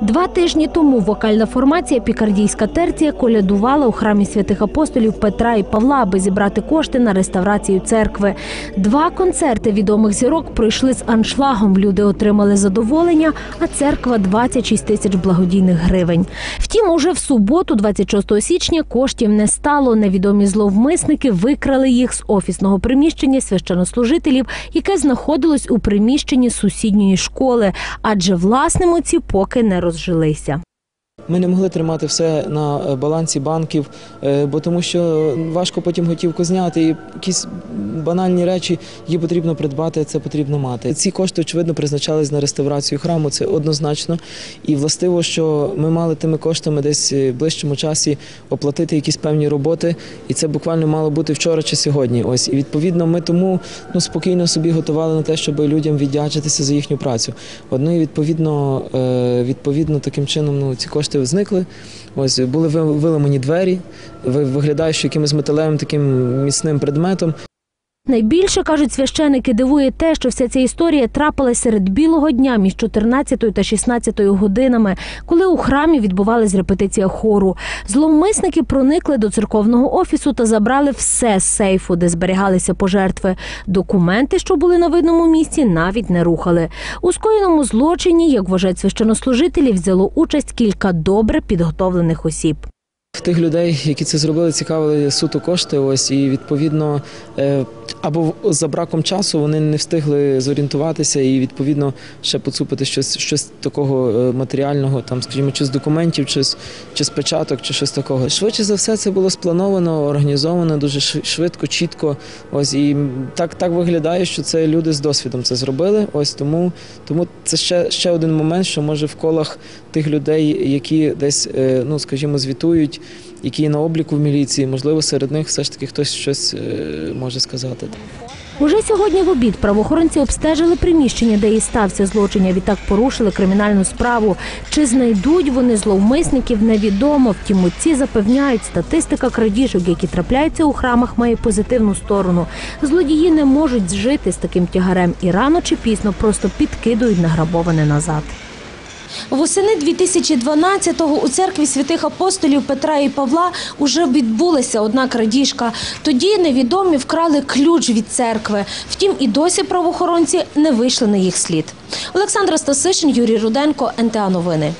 Два тижні тому вокальна формація Пікардійська терція колядувала у храмі святих апостолів Петра і Павла, аби зібрати кошти на реставрацію церкви. Два концерти відомих зірок пройшли з аншлагом. Люди отримали задоволення, а церква 26 тисяч благодійних гривень. Втім, уже в суботу, 26 січня, коштів не стало. Невідомі зловмисники викрали їх з офісного приміщення священнослужителів, яке знаходилось у приміщенні сусідньої школи, адже власним оці поки не розжилися. Ми не могли тримати все на е, балансі банків, е, бо тому що важко потім готівку зняти. І якісь банальні речі її потрібно придбати, це потрібно мати. Ці кошти, очевидно, призначались на реставрацію храму, це однозначно. І властиво, що ми мали тими коштами десь е, в ближчому часі оплатити якісь певні роботи, і це буквально мало бути вчора чи сьогодні. Ось і відповідно, ми тому ну спокійно собі готували на те, щоб людям віддячитися за їхню працю. Одно і відповідно, відповідно, таким чином ну ці кошти зникли. Ось були ви- виламані двері, ви- виглядає, що якимось металевим таким міцним предметом. Найбільше кажуть священики, дивує те, що вся ця історія трапилась серед білого дня між 14 та 16 годинами, коли у храмі відбувалась репетиція хору. Зловмисники проникли до церковного офісу та забрали все з сейфу, де зберігалися пожертви. Документи, що були на видному місці, навіть не рухали. У скоєному злочині, як вважають священнослужителі, взяло участь кілька добре підготовлених осіб. В тих людей, які це зробили, цікавили суто кошти. Ось і відповідно е, або за браком часу вони не встигли зорієнтуватися і відповідно ще поцупити щось, щось такого е, матеріального, там, скажімо, чи з документів, чи з чи з печаток, чи щось такого. Швидше за все, це було сплановано, організовано дуже шв- швидко, чітко. Ось і так, так виглядає, що це люди з досвідом це зробили. Ось тому, тому це ще, ще один момент, що може в колах тих людей, які десь, е, ну скажімо, звітують, які на обліку в міліції, можливо, серед них все ж таки хтось щось е, може сказати. Уже сьогодні в обід правоохоронці обстежили приміщення, де і стався злочин, а відтак порушили кримінальну справу. Чи знайдуть вони зловмисників, невідомо. Втім, отці запевняють, статистика крадіжок, які трапляються у храмах, має позитивну сторону. Злодії не можуть зжити з таким тягарем і рано чи пізно просто підкидують награбоване назад. Восени 2012-го у церкві святих апостолів Петра і Павла уже відбулася одна крадіжка. Тоді невідомі вкрали ключ від церкви. Втім, і досі правоохоронці не вийшли на їх слід. Олександра Стасишин, Юрій Руденко, НТА Новини.